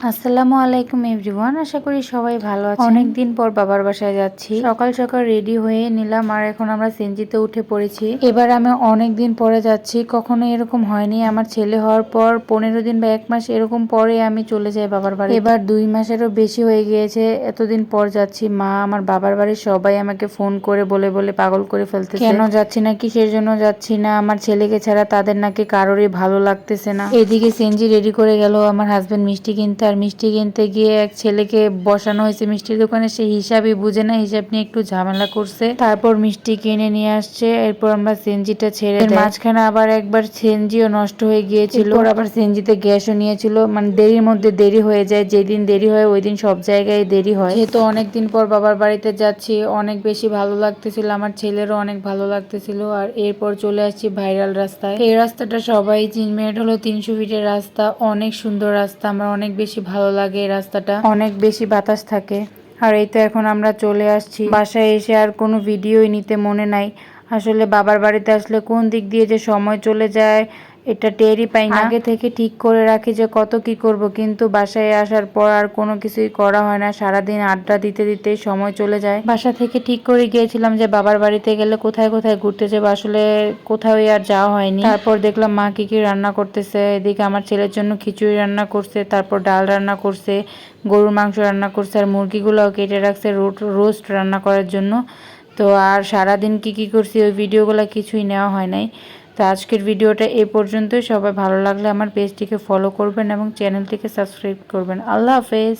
আসসালামু আলাইকুম, এভরিওয়ান। আশা করি সবাই ভালো আছে অনেক দিন পর বাবার বাসায় যাচ্ছি। সকাল সকাল রেডি হয়ে নিলাম আর এখন আমরা সেনজিতে উঠে পড়েছি। এবার আমি অনেক দিন পরে যাচ্ছি। কখনো এরকম হয়নি। আমার ছেলে হওয়ার পর পনেরো দিন বা এক মাস এরকম পরে আমি চলে যাই বাবার বাড়ি। এবার দুই মাসেরও বেশি হয়ে গিয়েছে। এতদিন পর যাচ্ছি। মা আমার বাবার বাড়ির সবাই আমাকে ফোন করে বলে বলে পাগল করে ফেলতে কেন যাচ্ছি না কিসের জন্য যাচ্ছি না। আমার ছেলেকে ছাড়া তাদের নাকি কারোরই ভালো লাগতেছে না। এদিকে সেনজি রেডি করে গেল। আমার হাজবেন্ড মিষ্টি কিনতে আর মিষ্টি কিনতে গিয়ে এক ছেলেকে বসানো হয়েছে মিষ্টির দোকানে সে হিসাবই বুঝে না হিসাব নিয়ে একটু ঝামেলা করছে। তারপর মিষ্টি কিনে নিয়ে আসছে এরপর আমরা সেনজিটা ছেড়ে মাঝখানে আবার একবার সেনজিও নষ্ট হয়ে গিয়েছিল। আবার সেনজিতে গ্যাসও নিয়েছিল। মানে দেরির মধ্যে দেরি হয়ে যায় যেদিন দেরি হয় ওই দিন সব জায়গায় দেরি হয়। যেহেতু অনেকদিন পর বাবার বাড়িতে যাচ্ছি অনেক বেশি ভালো লাগতেছিল আমার ছেলেরও অনেক ভালো লাগতেছিল। আর এরপর চলে আসছি ভাইরাল রাস্তায়। এই রাস্তাটা সবাই চিনবে এটা হলো তিনশো ফিটের রাস্তা অনেক সুন্দর রাস্তা আমার অনেক বেশি ভালো লাগে এই রাস্তাটা। অনেক বেশি বাতাস থাকে। আর এই তো এখন আমরা চলে আসছি। বাসায় এসে আর কোনো ভিডিওই নিতে মনে নাই। আসলে বাবার বাড়িতে আসলে কোন দিক দিয়ে যে সময় চলে যায় এটা টেরই পাই না আগে থেকে ঠিক করে রাখি যে কত কি করব কিন্তু বাসায় আসার পর আর কোনো কিছুই করা হয় না। সারাদিন আড্ডা দিতে দিতে সময় চলে যায়। বাসা থেকে ঠিক করে গিয়েছিলাম যে বাবার বাড়িতে গেলে কোথায় কোথায় ঘুরতে যাব আসলে কোথাও আর যাওয়া হয়নি। তারপর দেখলাম মা কি কি রান্না করতেছে এদিকে আমার ছেলের জন্য খিচুড়ি রান্না করছে তারপর ডাল রান্না করছে গরুর মাংস রান্না করছে আর মুরগিগুলোও কেটে রাখছে রোট রোস্ট রান্না করার জন্য। তো আর সারাদিন কি কি করছি ওই ভিডিওগুলো কিছুই নেওয়া হয় নাই। তো আজকের ভিডিওটা এ পর্যন্তই। সবাই ভালো লাগলে আমার পেজটিকে ফলো করবেন এবং চ্যানেলটিকে সাবস্ক্রাইব করবেন। আল্লাহ হাফেজ।